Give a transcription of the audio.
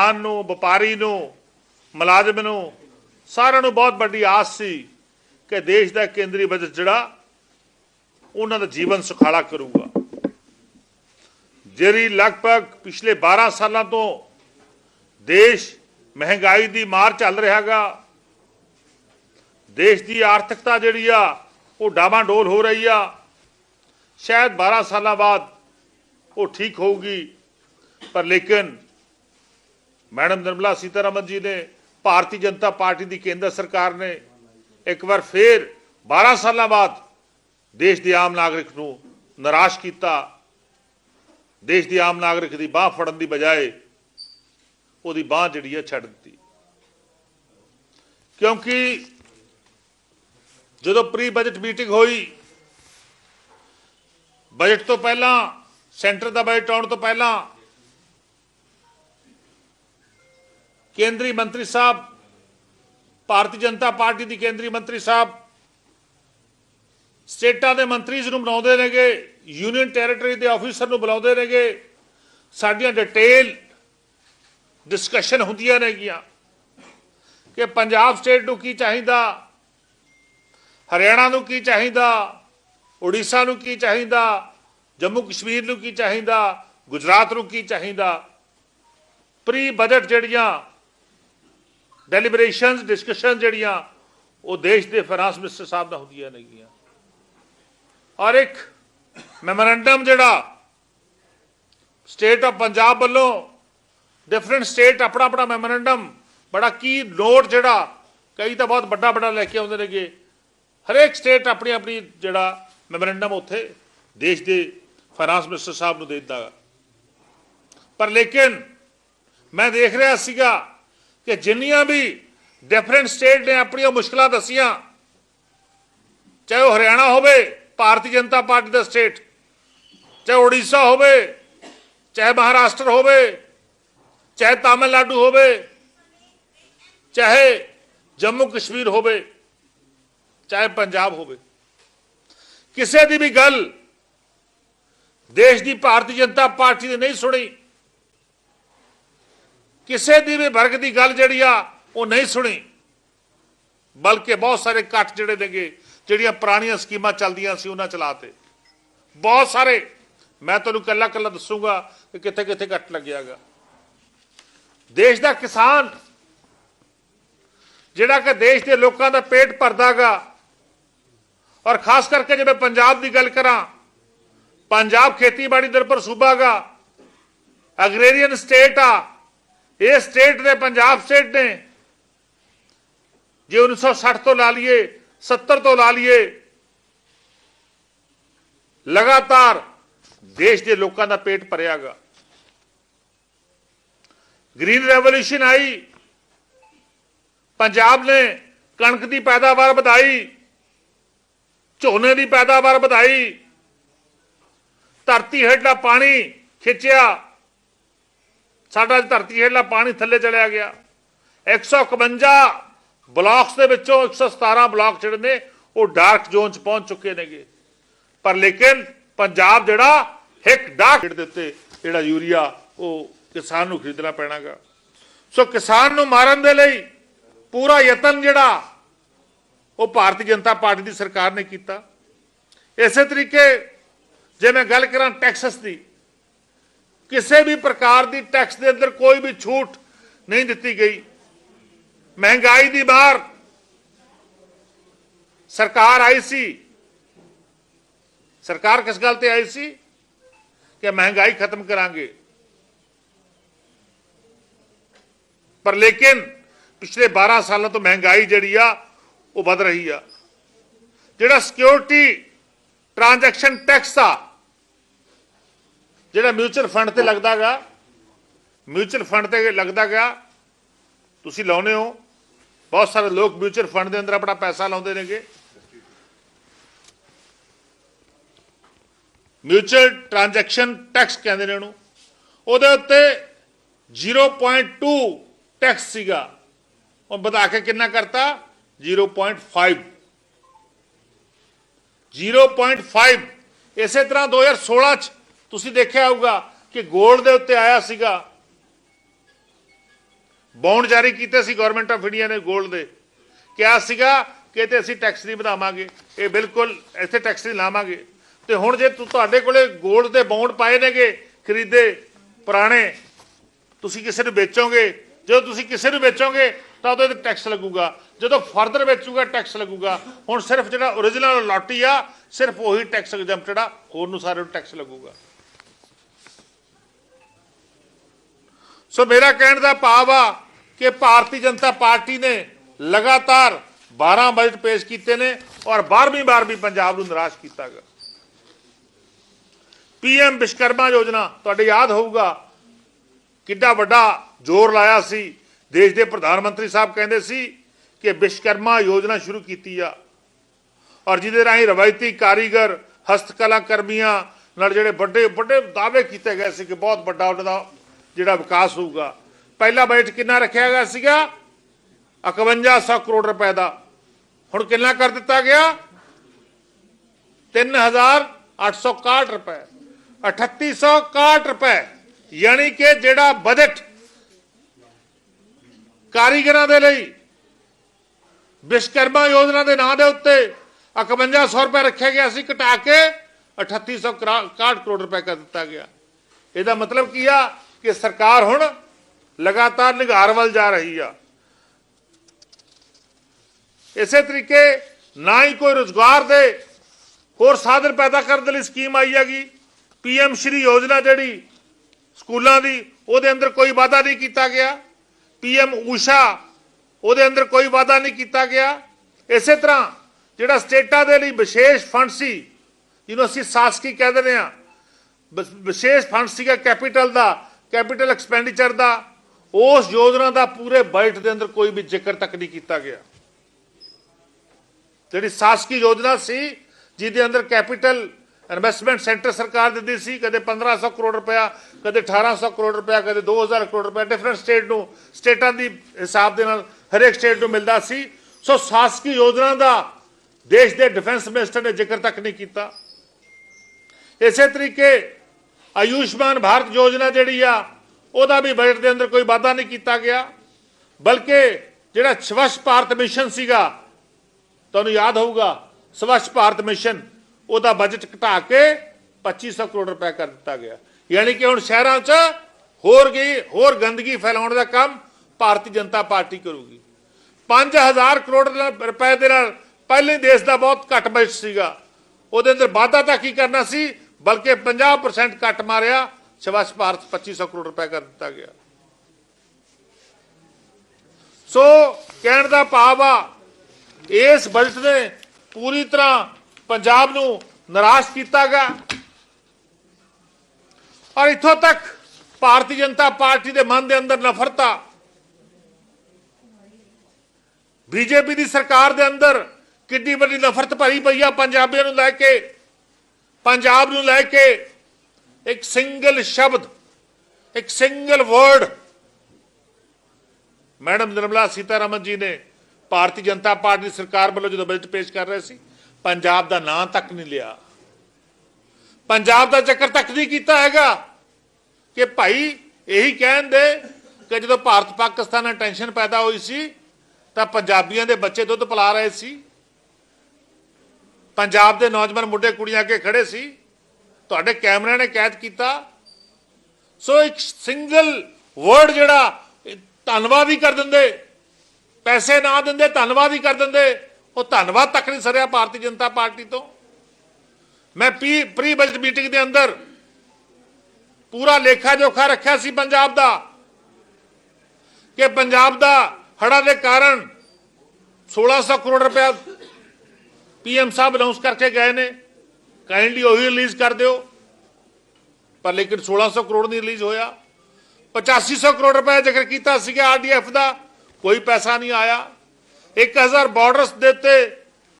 ਕਿਸਾਨ ਨੂੰ ਵਪਾਰੀ ਨੂੰ, ਮੁਲਾਜ਼ਮ ਨੂੰ, ਸਾਰਿਆਂ ਨੂੰ ਬਹੁਤ ਵੱਡੀ ਆਸ ਸੀ ਕਿ ਦੇਸ਼ ਦਾ ਕੇਂਦਰੀ ਬਜਟ ਜਿਹੜਾ, ਉਹਨਾਂ ਦਾ ਜੀਵਨ ਸੁਖਾਲਾ ਕਰੂਗਾ। ਜਿਹੜੀ ਲਗਭਗ ਪਿਛਲੇ 12 ਸਾਲਾਂ ਤੋਂ ਦੇਸ਼ ਮਹਿੰਗਾਈ ਦੀ ਮਾਰ ਚੱਲ ਰਿਹਾਗਾ ਦੇਸ਼ ਦੀ ਆਰਥਿਕਤਾ ਜਿਹੜੀ ਆ, ਉਹ ਡਾਵਾਂਡੋਲ ਹੋ ਰਹੀ ਆ। ਸ਼ਾਇਦ 12 ਸਾਲਾਂ ਬਾਅਦ ਉਹ ਠੀਕ ਹੋਊਗੀ, ਪਰ ਲੇਕਿਨ ਮੈਡਮ ਨਿਰਮਲਾ ਸੀਤਾਰਮਨ ਜੀ ਨੇ, ਭਾਰਤੀ ਜਨਤਾ ਪਾਰਟੀ ਦੀ ਕੇਂਦਰ ਸਰਕਾਰ ਨੇ ਇੱਕ ਵਾਰ ਫੇਰ 12 ਸਾਲਾਂ ਬਾਅਦ ਦੇਸ਼ ਦੇ ਆਮ ਨਾਗਰਿਕ ਨੂੰ ਨਿਰਾਸ਼ ਕੀਤਾ। ਦੇਸ਼ ਦੀ ਆਮ ਨਾਗਰਿਕ ਦੀ ਬਾਹ ਫੜਨ ਦੀ ਬਜਾਏ ਉਹਦੀ ਬਾਹ ਜਿਹੜੀ ਹੈ ਛੱਡ ਦਿੱਤੀ। ਕਿਉਂਕਿ ਜਦੋਂ ਪ੍ਰੀ ਬਜਟ ਮੀਟਿੰਗ ਹੋਈ, ਬਜਟ ਤੋਂ ਪਹਿਲਾਂ, ਸੈਂਟਰ ਦਾ ਬਜਟ ਆਉਣ ਤੋਂ ਪਹਿਲਾਂ ਕੇਂਦਰੀ ਮੰਤਰੀ ਸਾਹਿਬ, ਭਾਰਤੀ ਜਨਤਾ ਪਾਰਟੀ ਦੀ ਕੇਂਦਰੀ ਮੰਤਰੀ ਸਾਹਿਬ, ਸਟੇਟਾਂ ਦੇ ਮੰਤਰੀਜ਼ ਨੂੰ ਬਣਾਉਂਦੇ ਨੇਗੇ, ਯੂਨੀਅਨ ਟੈਰੀਟਰੀ ਦੇ ਆਫੀਸਰ ਨੂੰ ਬੁਲਾਉਂਦੇ ਨੇਗੇ, ਸਾਡੀਆਂ ਡਿਟੇਲ ਡਿਸਕਸ਼ਨ ਹੁੰਦੀਆਂ ਨੇਗੀਆਂ ਕਿ ਪੰਜਾਬ ਸਟੇਟ ਨੂੰ ਕੀ ਚਾਹੀਦਾ, ਹਰਿਆਣਾ ਨੂੰ ਕੀ ਚਾਹੀਦਾ, ਉੜੀਸਾ ਨੂੰ ਕੀ ਚਾਹੀਦਾ, ਜੰਮੂ ਕਸ਼ਮੀਰ ਨੂੰ ਕੀ ਚਾਹੀਦਾ, ਗੁਜਰਾਤ ਨੂੰ ਕੀ ਚਾਹੀਦਾ ਪ੍ਰੀ ਬਜਟ ਜਿਹੜੀਆਂ ਡੈਲੀਬਰੇਸ਼ਨਸ ਡਿਸਕਸ਼ਨ ਜਿਹੜੀਆਂ, ਉਹ ਦੇਸ਼ ਦੇ ਫਾਈਨਾਂਸ ਮਿਨਿਸਟਰ ਸਾਹਿਬ ਨਾਲ ਹੁੰਦੀਆਂ ਨੇਗੀਆਂ ਔਰ ਇੱਕ ਮੈਮੋਰੈਂਡਮ ਜਿਹੜਾ ਸਟੇਟ ਆਫ ਪੰਜਾਬ ਵੱਲੋਂ ਡਿਫਰੈਂਟ ਸਟੇਟ ਆਪਣਾ ਆਪਣਾ ਮੈਮੋਰੈਂਡਮ ਬੜਾ ਕੀ ਨੋਟ ਜਿਹੜਾ, ਕਈ ਤਾਂ ਬਹੁਤ ਵੱਡਾ ਵੱਡਾ ਲੈ ਕੇ ਆਉਂਦੇ ਨੇਗੇ। ਹਰੇਕ ਸਟੇਟ ਆਪਣੀ ਆਪਣੀ ਜਿਹੜਾ ਮੈਮੋਰੈਂਡਮ ਉੱਥੇ ਦੇਸ਼ ਦੇ ਫਾਈਨਾਂਸ ਮਿਨਿਸਟਰ ਸਾਹਿਬ ਨੂੰ ਦੇ ਦਿੱਤਾ। ਪਰ ਲੇਕਿਨ ਮੈਂ ਦੇਖ ਰਿਹਾ ਸੀਗਾ ਕਿ ਜਿੰਨੀਆਂ ਵੀ ਡਿਫਰੈਂਟ ਸਟੇਟ ਨੇ ਆਪਣੀਆਂ ਮੁਸ਼ਕਲਾਂ ਦੱਸੀਆਂ, ਚਾਹੇ ਉਹ ਹਰਿਆਣਾ ਹੋਵੇ, ਭਾਰਤੀ ਜਨਤਾ ਪਾਰਟੀ ਦਾ ਸਟੇਟ ਚਾਹੇ ਉੜੀਸਾ ਹੋਵੇ, ਚਾਹੇ ਮਹਾਰਾਸ਼ਟਰ ਹੋਵੇ, ਚਾਹੇ ਤਾਮਿਲਨਾਡੂ ਹੋਵੇ, ਚਾਹੇ ਜੰਮੂ ਕਸ਼ਮੀਰ ਹੋਵੇ, ਚਾਹੇ ਪੰਜਾਬ ਹੋਵੇ। ਕਿਸੇ ਦੀ ਵੀ ਗੱਲ ਦੇਸ਼ ਦੀ ਭਾਰਤੀ ਜਨਤਾ ਪਾਰਟੀ ਨੇ ਨਹੀਂ ਸੁਣੀ ਕਿਸੇ ਦੀ ਵੀ ਵਰਗ ਦੀ ਗੱਲ ਜਿਹੜੀ ਆ ਉਹ ਨਹੀਂ ਸੁਣੀ ਬਲਕਿ ਬਹੁਤ ਸਾਰੇ ਕੱਟ ਜਿਹੜੇ ਨੇਗੇ ਜਿਹੜੀਆਂ ਪੁਰਾਣੀਆਂ ਸਕੀਮਾਂ ਚੱਲਦੀਆਂ ਸੀ ਉਹਨਾਂ ਚਲਾਤੇ ਬਹੁਤ ਸਾਰੇ ਮੈਂ ਤੁਹਾਨੂੰ ਕੱਲਾ ਕੱਲਾ ਦੱਸੂਗਾ ਕਿ ਕਿੱਥੇ ਕਿੱਥੇ ਕੱਟ ਲੱਗਿਆਗਾ ਦੇਸ਼ ਦਾ ਕਿਸਾਨ ਜਿਹੜਾ ਕਿ ਦੇਸ਼ ਦੇ ਲੋਕਾਂ ਦਾ ਪੇਟ ਭਰਦਾਗਾ ਔਰ ਖਾਸ ਕਰਕੇ ਜੇ ਮੈਂ ਪੰਜਾਬ ਦੀ ਗੱਲ ਕਰਾਂ ਪੰਜਾਬ ਖੇਤੀਬਾੜੀ ਨਿਰਭਰ ਸੂਬਾਗਾ ਅਗਰੇਰੀਅਨ ਸਟੇਟ ਆ ਇਹ ਸਟੇਟ ਨੇ, ਪੰਜਾਬ ਸਟੇਟ ਨੇ। ਜੇ 1960 ਤੋਂ ਲਾ ਲਈਏ 70 ਤੋਂ ਲਾ ਲਈਏ, ਲਗਾਤਾਰ ਦੇਸ਼ ਦੇ ਲੋਕਾਂ ਦਾ ਪੇਟ ਭਰਿਆਗਾ। ਗ੍ਰੀਨ ਰੈਵੋਲੂਸ਼ਨ ਆਈ, ਪੰਜਾਬ ਨੇ ਕਣਕ ਦੀ ਪੈਦਾਵਾਰ ਵਧਾਈ, ਝੋਨੇ ਦੀ ਪੈਦਾਵਾਰ ਵਧਾਈ, ਧਰਤੀ ਹੇਠਲਾ ਪਾਣੀ ਖਿੱਚਿਆ। ਸਾਡਾ ਧਰਤੀ ਹੇਠਲਾ ਪਾਣੀ ਥੱਲੇ ਚਲਿਆ ਗਿਆ। 151 ਬਲਾਕਸ ਦੇ ਵਿੱਚੋਂ 117 ਬਲਾਕ ਜਿਹੜੇ ਨੇ, ਉਹ ਡਾਰਕ ਜ਼ੋਨ ਚ ਪਹੁੰਚ ਚੁੱਕੇ ਨੇਗੇ। ਪਰ ਲੇਕਿਨ ਪੰਜਾਬ ਜਿਹੜਾ, ਇੱਕ ਡਾਰਕ ਦੇ ਉੱਤੇ ਜਿਹੜਾ ਯੂਰੀਆ, ਉਹ ਕਿਸਾਨ ਨੂੰ ਖਰੀਦਣਾ ਪੈਣਾਗਾ। ਸੋ ਕਿਸਾਨ ਨੂੰ ਮਾਰਨ ਦੇ ਲਈ ਪੂਰਾ ਯਤਨ ਜਿਹੜਾ, ਉਹ ਭਾਰਤੀ ਜਨਤਾ ਪਾਰਟੀ ਦੀ ਸਰਕਾਰ ਨੇ ਕੀਤਾ। ਇਸੇ ਤਰੀਕੇ ਜੇ ਮੈਂ ਗੱਲ ਕਰਾਂ ਟੈਕਸਸ ਦੀ ਕਿਸੇ ਵੀ ਪ੍ਰਕਾਰ ਦੀ ਟੈਕਸ ਦੇ ਅੰਦਰ ਕੋਈ ਵੀ ਛੂਟ ਨਹੀਂ ਦਿੱਤੀ ਗਈ ਮਹਿੰਗਾਈ ਦੀ ਮਾਰ ਸਰਕਾਰ ਆਈ ਸੀ ਸਰਕਾਰ ਕਿਸ ਗੱਲ ਤੇ ਆਈ ਸੀ ਕਿ ਮਹਿੰਗਾਈ ਖਤਮ ਕਰਾਂਗੇ ਪਰ ਲੇਕਿਨ ਪਿਛਲੇ 12 ਸਾਲਾਂ ਤੋਂ ਮਹਿੰਗਾਈ ਜਿਹੜੀ ਆ ਉਹ ਵਧ ਰਹੀ ਆ ਜਿਹੜਾ ਸਿਕਿਉਰਿਟੀ ਟ੍ਰਾਂਜੈਕਸ਼ਨ ਟੈਕਸ ਆ ਜਿਹੜਾ ਮਿਊਚੁਅਲ ਫੰਡ ਤੇ ਲੱਗਦਾਗਾ ਮਿਊਚੁਅਲ ਫੰਡ ਤੇ ਲੱਗਦਾਗਾ ਤੁਸੀਂ ਲਾਉਨੇ ਹੋ। ਬਹੁਤ ਸਾਰੇ ਲੋਕ ਮਿਊਚੁਅਲ ਫੰਡ ਦੇ ਅੰਦਰ ਆਪਣਾ ਪੈਸਾ ਲਾਉਂਦੇ ਨੇਗੇ। ਮਿਊਚੁਅਲ ਟ੍ਰਾਂਜੈਕਸ਼ਨ ਟੈਕਸ ਕਹਿੰਦੇ ਨੇ ਉਹਨੂੰ। ਉਹਦੇ ਉੱਤੇ 0.2 ਟੈਕਸ ਸੀਗਾ। ਉਹ ਵਧਾ ਕੇ ਕਿੰਨਾ ਕਰਤਾ? 0.5 0.5 ਇਸੇ ਤਰ੍ਹਾਂ 2016 ਚ ਤੁਸੀਂ ਦੇਖਿਆ ਹੋਊਗਾ ਕਿ ਗੋਲਡ ਦੇ ਉੱਤੇ ਆਇਆ ਸੀਗਾ। ਬੌਂਡ ਜਾਰੀ ਕੀਤੇ ਸੀ ਗਵਰਨਮੈਂਟ ਆਫ ਇੰਡੀਆ ਨੇ ਗੋਲਡ ਦੇ। ਕਿਹਾ ਸੀਗਾ ਕਿ ਤੇ ਅਸੀਂ ਟੈਕਸ ਨਹੀਂ ਵਧਾਵਾਂਗੇ। ਇਹ ਬਿਲਕੁਲ ਇੱਥੇ ਟੈਕਸ ਨਹੀਂ ਲਾਵਾਂਗੇ। ਤੇ ਹੁਣ ਜੇ ਤੁਹਾਡੇ ਕੋਲੇ ਗੋਲਡ ਦੇ ਬੌਂਡ ਪਾਏ ਨੇਗੇ ਖਰੀਦੇ ਪੁਰਾਣੇ, ਤੁਸੀਂ ਕਿਸੇ ਨੂੰ ਵੇਚੋਗੇ? ਜਦੋਂ ਤੁਸੀਂ ਕਿਸੇ ਨੂੰ ਵੇਚੋਗੇ, ਤਾਂ ਉਹਦੇ ਤੇ ਟੈਕਸ ਲੱਗੂਗਾ। ਜਦੋਂ ਫਰਦਰ ਵੇਚੂਗਾ ਟੈਕਸ ਲੱਗੂਗਾ। ਹੁਣ ਸਿਰਫ ਜਿਹੜਾ origignal ਲੋਟੀ ਆ, ਸਿਰਫ ਉਹੀ ਟੈਕਸ ਐਗਜ਼ੈਂਪਟਡ ਆ। ਹੋਰ ਨੂੰ ਸਾਰੇ ਨੂੰ ਟੈਕਸ ਲੱਗੂਗਾ। ਸੋ ਮੇਰਾ ਕਹਿਣ ਦਾ ਭਾਵ ਆ ਕਿ ਭਾਰਤੀ ਜਨਤਾ ਪਾਰਟੀ ਨੇ ਲਗਾਤਾਰ 12 ਬਜਟ ਪੇਸ਼ ਕੀਤੇ ਨੇ ਔਰ 12ਵੀਂ ਵਾਰ ਵੀ ਪੰਜਾਬ ਨੂੰ ਨਿਰਾਸ਼ ਕੀਤਾ ਗਿਆ। ਪੀਐਮ ਵਿਸ਼ਕਰਮਾ ਯੋਜਨਾ, ਤੁਹਾਡੇ ਯਾਦ ਹੋਊਗਾ ਕਿੱਡਾ ਵੱਡਾ ਜ਼ੋਰ ਲਾਇਆ ਸੀ। ਦੇਸ਼ ਦੇ ਪ੍ਰਧਾਨ ਮੰਤਰੀ ਸਾਹਿਬ ਕਹਿੰਦੇ ਸੀ ਕਿ ਵਿਸ਼ਕਰਮਾ ਯੋਜਨਾ ਸ਼ੁਰੂ ਕੀਤੀ ਆ ਔਰ ਜਿਹਦੇ ਰਾਹੀਂ ਰਵਾਇਤੀ ਕਾਰੀਗਰ ਹਸਤਕਲਾ ਕਰਮੀਆਂ ਨਾਲ ਜਿਹੜੇ ਵੱਡੇ ਵੱਡੇ ਦਾਅਵੇ ਕੀਤੇ ਗਏ ਸੀ ਕਿ ਬਹੁਤ ਵੱਡਾ ਉਹਨਾਂ ਦਾ ਜਿਹੜਾ ਵਿਕਾਸ ਹੋਊਗਾ। ਪਹਿਲਾ ਬਜਟ ਕਿੰਨਾ ਰੱਖਿਆ ਗਿਆ ਸੀਗਾ? 5100 ਕਰੋੜ ਰੁਪਏ ਦਾ। ਹੁਣ ਕਿੰਨਾ ਕਰ ਦਿੱਤਾ ਗਿਆ? 3861 ਰੁਪਏ। 3861 ਰੁਪਏ। ਯਾਨੀ ਕਿ ਜਿਹੜਾ ਬਜਟ ਕਾਰੀਗਰਾਂ ਦੇ ਲਈ ਵਿਸ਼ਕਰਮਾ ਯੋਜਨਾ ਦੇ ਨਾਂ ਦੇ ਉੱਤੇ 5100 ਰੁਪਏ ਰੱਖਿਆ ਗਿਆ ਸੀ, ਘਟਾ ਕੇ 3861 ਕਰੋੜ ਰੁਪਏ ਕਰ ਦਿੱਤਾ ਗਿਆ। ਇਹਦਾ ਮਤਲਬ ਕੀ ਆ? ਕਿ ਸਰਕਾਰ ਹੁਣ ਲਗਾਤਾਰ ਨਿਗਾਰ ਵੱਲ ਜਾ ਰਹੀ ਆ। ਇਸੇ ਤਰੀਕੇ ਨਾ ਹੀ ਕੋਈ ਰੋਜ਼ਗਾਰ ਦੇ ਹੋਰ ਸਾਧਨ ਪੈਦਾ ਕਰਨ ਦੇ ਲਈ ਸਕੀਮ ਆਈ ਹੈਗੀ। ਪੀਐਮ ਸ਼੍ਰੀ ਯੋਜਨਾ ਜਿਹੜੀ ਸਕੂਲਾਂ ਦੀ, ਉਹਦੇ ਅੰਦਰ ਕੋਈ ਵਾਅਦਾ ਨਹੀਂ ਕੀਤਾ ਗਿਆ। ਪੀਐਮ ਊਸ਼ਾ, ਉਹਦੇ ਅੰਦਰ ਕੋਈ ਵਾਅਦਾ ਨਹੀਂ ਕੀਤਾ ਗਿਆ। ਇਸੇ ਤਰ੍ਹਾਂ ਜਿਹੜਾ ਸਟੇਟਾਂ ਦੇ ਲਈ ਵਿਸ਼ੇਸ਼ ਫੰਡ ਸੀ, ਜਿਹਨੂੰ ਅਸੀਂ ਸਾਸਕੀ ਕਹਿ ਦਿੰਦੇ ਆ ਵਿਸ਼ੇਸ਼ ਫੰਡ ਸੀਗਾ ਕੈਪੀਟਲ ਦਾ ਕੈਪੀਟਲ ਐਕਸਪੈਂਡੀਚਰ ਦਾ, ਉਸ ਯੋਜਨਾ ਦਾ ਪੂਰੇ ਬਜਟ ਦੇ ਅੰਦਰ ਕੋਈ ਵੀ ਜ਼ਿਕਰ ਤੱਕ ਨਹੀਂ ਕੀਤਾ ਗਿਆ। ਜਿਹੜੀ ਸਾਸਕੀ ਯੋਜਨਾ ਸੀ, ਜਿਹਦੇ ਅੰਦਰ ਕੈਪੀਟਲ ਇਨਵੈਸਟਮੈਂਟ ਸੈਂਟਰ ਸਰਕਾਰ ਦਿੰਦੀ ਸੀ, ਕਦੇ 1500 ਕਰੋੜ ਰੁਪਇਆ, ਕਦੇ 1800 ਕਰੋੜ ਰੁਪਇਆ, ਕਦੇ 2000 ਕਰੋੜ ਰੁਪਇਆ ਡਿਫਰੈਂਟ ਸਟੇਟ ਨੂੰ, ਸਟੇਟਾਂ ਦੀ ਹਿਸਾਬ ਦੇ ਨਾਲ ਹਰੇਕ ਸਟੇਟ ਨੂੰ ਮਿਲਦਾ ਸੀ। ਸੋ ਸਾਸਕੀ ਯੋਜਨਾ ਦਾ ਦੇਸ਼ ਦੇ ਡਿਫੈਂਸ ਮਿਨਿਸਟਰ ਨੇ ਜ਼ਿਕਰ ਤੱਕ ਨਹੀਂ ਕੀਤਾ। ਇਸੇ ਤਰੀਕੇ ਆਯੁਸ਼ਮਾਨ ਭਾਰਤ ਯੋਜਨਾ ਜਿਹੜੀ ਆ, ਉਹਦਾ ਵੀ ਬਜਟ ਦੇ ਅੰਦਰ ਕੋਈ ਵਾਅਦਾ ਨਹੀਂ ਕੀਤਾ ਗਿਆ। ਬਲਕਿ ਜਿਹੜਾ ਸਵੱਛ ਭਾਰਤ ਮਿਸ਼ਨ ਸੀਗਾ, ਤੁਹਾਨੂੰ ਯਾਦ ਹੋਊਗਾ, ਸਵੱਛ ਭਾਰਤ ਮਿਸ਼ਨ, ਉਹਦਾ ਬਜਟ ਘਟਾ ਕੇ 2500 ਕਰੋੜ ਰੁਪਏ ਕਰ ਦਿੱਤਾ ਗਿਆ। ਯਾਨੀ ਕਿ ਹੁਣ ਸ਼ਹਿਰਾਂ 'ਚ ਹੋਰ ਗਈ ਹੋਰ ਗੰਦਗੀ ਫੈਲਾਉਣ ਦਾ ਕੰਮ ਭਾਰਤੀ ਜਨਤਾ ਪਾਰਟੀ ਕਰੂਗੀ। 5000 ਕਰੋੜ ਰੁਪਏ ਦੇ ਨਾਲ ਪਹਿਲੇ ਦੇਸ਼ ਦਾ ਬਹੁਤ ਘੱਟ ਬਜਟ ਸੀਗਾ। ਉਹਦੇ ਅੰਦਰ ਵਾਧਾ ਤਾਂ ਕੀ ਕਰਨਾ ਸੀ? ਬਲਕਿ 50% ਕੱਟ ਮਾਰਿਆ ਸਵੱਛ ਭਾਰਤ 2500 ਕਰੋੜ ਰੁਪਏ ਕਰ ਦਿੱਤਾ ਗਿਆ। ਸੋ ਕਹਿਣ ਦਾ ਭਾਵ ਆ, ਇਸ ਬਜਟ ਨੇ ਪੂਰੀ ਤਰ੍ਹਾਂ ਪੰਜਾਬ ਨੂੰ ਨਿਰਾਸ਼ ਕੀਤਾ ਗਿਆ ਔਰ ਇੱਥੋਂ ਤੱਕ ਭਾਰਤੀ ਜਨਤਾ ਪਾਰਟੀ ਦੇ ਮਨ ਦੇ ਅੰਦਰ ਨਫ਼ਰਤ ਆ। ਬੀਜੇਪੀ ਦੀ ਸਰਕਾਰ ਦੇ ਅੰਦਰ ਕਿੰਨੀ ਵੱਡੀ ਨਫ਼ਰਤ ਭਰੀ ਪਈ ਆ ਪੰਜਾਬੀਆਂ ਨੂੰ ਲੈ ਕੇ। ਪੰਜਾਬ ਨੂੰ ਲੈ ਕੇ ਇੱਕ ਸਿੰਗਲ ਸ਼ਬਦ, ਇੱਕ single word madam Nirmala Sitharaman ji ਨੇ ਭਾਰਤੀ ਜਨਤਾ ਪਾਰਟੀ ਦੀ ਸਰਕਾਰ ਵੱਲੋਂ ਜਦੋਂ ਬਜਟ ਪੇਸ਼ ਕਰ ਰਹੇ ਸੀ, ਪੰਜਾਬ ਦਾ ਨਾਂ ਤੱਕ ਨਹੀਂ ਲਿਆ। ਪੰਜਾਬ ਦਾ ਚੱਕਰ ਤੱਕ ਨਹੀਂ ਕੀਤਾ ਹੈਗਾ ਕਿ ਭਾਈ ਇਹੀ ਕਹਿਣ ਦੇ ਕਿ ਜਦੋਂ ਭਾਰਤ ਪਾਕਿਸਤਾਨ ਨਾਲ ਟੈਨਸ਼ਨ ਪੈਦਾ ਹੋਈ ਸੀ, ਤਾਂ ਪੰਜਾਬੀਆਂ ਦੇ ਬੱਚੇ ਦੁੱਧ ਪਿਲਾ ਰਹੇ ਸੀ। ਪੰਜਾਬ ਦੇ ਨੌਜਵਾਨ ਮੁੰਡੇ ਕੁੜੀਆਂ ਅੱਗੇ ਖੜੇ ਸੀ, ਤੁਹਾਡੇ ਕੈਮਰਿਆਂ ਨੇ ਕੈਦ ਕੀਤਾ। ਸੋ ਇੱਕ ਸਿੰਗਲ ਵਰਡ ਜਿਹੜਾ ਧੰਨਵਾਦ ਹੀ ਕਰ ਦਿੰਦੇ, ਪੈਸੇ ਨਾ ਦਿੰਦੇ, ਧੰਨਵਾਦ ਹੀ ਕਰ ਦਿੰਦੇ, ਉਹ ਧੰਨਵਾਦ ਤੱਕ ਨਹੀਂ ਸਰਿਆ ਭਾਰਤੀ ਜਨਤਾ ਪਾਰਟੀ ਤੋਂ। ਮੈਂ ਪੀ ਪ੍ਰੀ ਬਜਟ ਮੀਟਿੰਗ ਦੇ ਅੰਦਰ ਪੂਰਾ ਲੇਖਾ ਜੋਖਾ ਰੱਖਿਆ ਸੀ ਪੰਜਾਬ ਦਾ, ਕਿ ਪੰਜਾਬ ਦਾ ਹੜ੍ਹਾਂ ਦੇ ਕਾਰਨ 1600 ਕਰੋੜ ਰੁਪਏ ਪੀਐਮ ਸਾਹਿਬ ਅਨਾਉਂਸ ਕਰਕੇ ਗਏ ਨੇ। ਕਾਈਂਡਲੀ ਉਹੀ ਰਿਲੀਜ਼ ਕਰ ਦਿਓ। ਪਰ ਲੇਕਿਨ 1600 ਕਰੋੜ ਨਹੀਂ ਰਿਲੀਜ਼ ਹੋਇਆ। 8500 ਕਰੋੜ ਰੁਪਏ ਜ਼ਿਕਰ ਕੀਤਾ ਸੀਗਾ ਆਰਡੀਐਫ ਦਾ, ਕੋਈ ਪੈਸਾ ਨਹੀਂ ਆਇਆ। 1000 ਬਾਰਡਰਸ ਦੇ ਉੱਤੇ